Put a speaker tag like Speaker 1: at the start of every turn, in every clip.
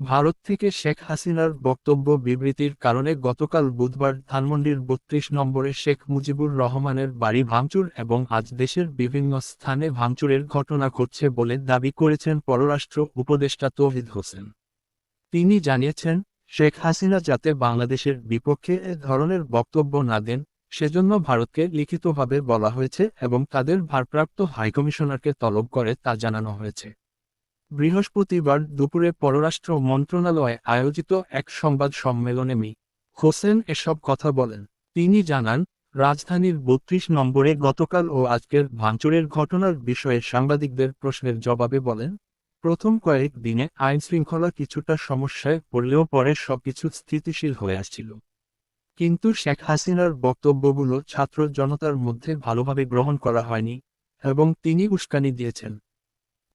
Speaker 1: ভারত থেকে শেখ হাসিনার বক্তব্য বিবৃতির কারণে গতকাল বুধবার ধানমন্ডির বত্রিশ নম্বরে শেখ মুজিবুর রহমানের বাড়ি ভাঙচুর এবং আজ দেশের বিভিন্ন স্থানে ভাঙচুরের ঘটনা ঘটছে বলে দাবি করেছেন পররাষ্ট্র উপদেষ্টা তৌহিদ হোসেন। তিনি জানিয়েছেন, শেখ হাসিনা যাতে বাংলাদেশের বিপক্ষে এ ধরনের বক্তব্য না দেন, সেজন্য ভারতকে লিখিতভাবে বলা হয়েছে এবং তাদের ভারপ্রাপ্ত হাইকমিশনারকে তলব করে তা জানানো হয়েছে। বৃহস্পতিবার দুপুরে পররাষ্ট্র মন্ত্রণালয়ে আয়োজিত এক সংবাদ সম্মেলনে মি. হোসেন এসব কথা বলেন। তিনি জানান, রাজধানীর বত্রিশ নম্বরে গতকাল ও আজকের ভাঙচুরের ঘটনার বিষয়ে সাংবাদিকদের প্রশ্নের জবাবে বলেন, প্রথম কয়েক দিনে আইন শৃঙ্খলা কিছুটা সমস্যায় পড়লেও পরে সবকিছু স্থিতিশীল হয়ে আসছিল। কিন্তু শেখ হাসিনার বক্তব্যগুলো ছাত্র জনতার মধ্যে ভালোভাবে গ্রহণ করা হয়নি এবং তিনি উস্কানি দিয়েছেন।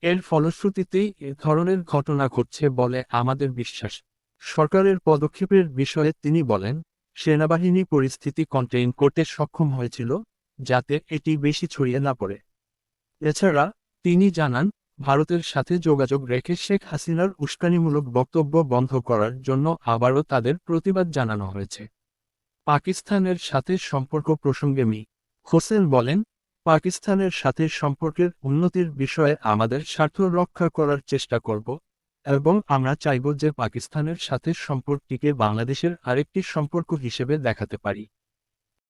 Speaker 1: এর ফলশ্রুতিতেই এ ধরনের ঘটনা ঘটছে বলে আমাদের বিশ্বাস। সরকারের পদক্ষেপের বিষয়ে তিনি বলেন, সেনাবাহিনী পরিস্থিতি কন্টেইন করতে সক্ষম হয়েছিল, যাতে এটি বেশি ছড়িয়ে না পড়ে। এছাড়া, তিনি জানান, ভারতের সাথে যোগাযোগ রেখে শেখ হাসিনার উস্কানিমূলক বক্তব্য বন্ধ করার জন্য আবারও তাদের প্রতিবাদ জানানো হয়েছে। পাকিস্তানের সাথে সম্পর্ক প্রসঙ্গে মি. হোসেন বলেন পাকিস্তানের সাথে সম্পর্কের উন্নতির বিষয়ে আমাদের স্বার্থ রক্ষা করার চেষ্টা করব, এবং আমরা চাইব যে পাকিস্তানের সাথে সম্পর্কটিকে বাংলাদেশের আরেকটি সম্পর্ক হিসেবে দেখাতে পারি।